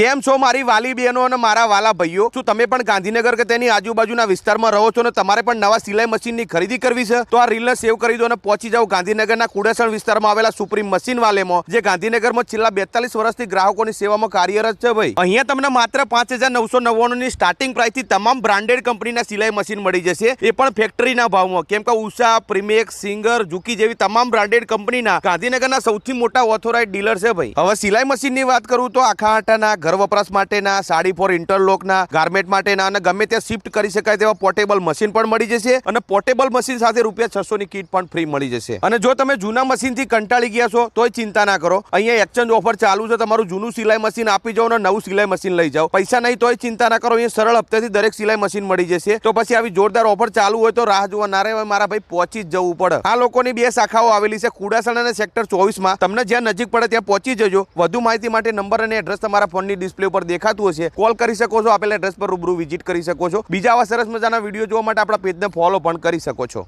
કેમ છો મારી વાલી બહેનો અને મારા વાલા ભાઈઓ? શું તમે પણ ગાંધીનગર કે તેની આજુબાજુના વિસ્તારમાં રહો છો અને તમારે પણ નવા સિલાઈ મશીનની ખરીદી કરવી છે? તો આ રીલને સેવ કરી દો અને પહોંચી જાઓ ગાંધીનગરના કુડેસણ વિસ્તારમાં આવેલા સુપ્રીમ મશીન વાલેમાં, જે ગાંધીનગરમાં છેલ્લા બેતાલીસ વર્ષથી ગ્રાહકોની સેવામાં કાર્યરત છે ભાઈ. અહીંયા તમને માત્ર પાંચ હજાર નવસો નવ્વાણુંની સ્ટાર્ટિંગ પ્રાઇસથી તમામ બ્રાન્ડેડ કંપનીના સિલાઈ મશીન મળી જશે. એ પણ ફેક્ટરીના ભાવમાં. કેમ કે ઉષા, પ્રીમેક્સ, સિંગર, ઝુકી જેવી તમામ બ્રાન્ડેડ કંપનીના ગાંધીનગરના સૌથી મોટા ઓથોરાઇઝ ડીલર છે ભાઈ. હવે સિલાઈ મશીનની વાત કરું તો આખા આટાના ઘર વપરાશ માટેના, સાડી ફોર ઇન્ટરલોકના ગાર્મેન્ટ માટેના અને ગમે ત્યાં શિફ્ટ કરી શકાય તેવા પોર્ટેબલ મશીન પણ મળી જશે અને પોર્ટેબલ મશીન સાથે રૂપિયા છસો ની કીટ પણ ફ્રી મળી જશે. અને જો તમે જૂના મશીનથી કંટાળી ગયા છો, તોય ચિંતા ના કરો. અહીંયા એક્સચેન્જ ઓફર ચાલુ છે, તમારું જૂનું સિલાઈ મશીન આપી જાઓ અને નવું સિલાઈ મશીન લઈ જાઓ. પૈસા નહીં, તોય ચિંતા ના કરો, અહીંયા સરળ હપ્તેથી દરેક સિલાઈ મશીન મળી જશે. તો પછી આવી જોરદાર ઓફર ચાલુ હોય તો રાહ જોવા ના રહે મારા ભાઈ પહોંચી જ જવું પડે. આ લોકોની બે શાખાઓ આવેલી છે, કુડાસણ અને સેક્ટર ચોવીસમાં. તમને જ્યાં નજીક પડે ત્યાં પહોંચી જજો. વધુ માહિતી માટે નંબર અને એડ્રેસ તમારા ફોનની ડિસ્પ્લે ઉપર દેખાતું હશે, કોલ કરી શકો છો, આપેલા એડ્રેસ પર રૂબરૂ વિઝિટ કરી શકો છો. બીજા આવા સરસ મજાના વીડિયો જોવા માટે આપણા પેજને ફોલો પણ કરી શકો છો.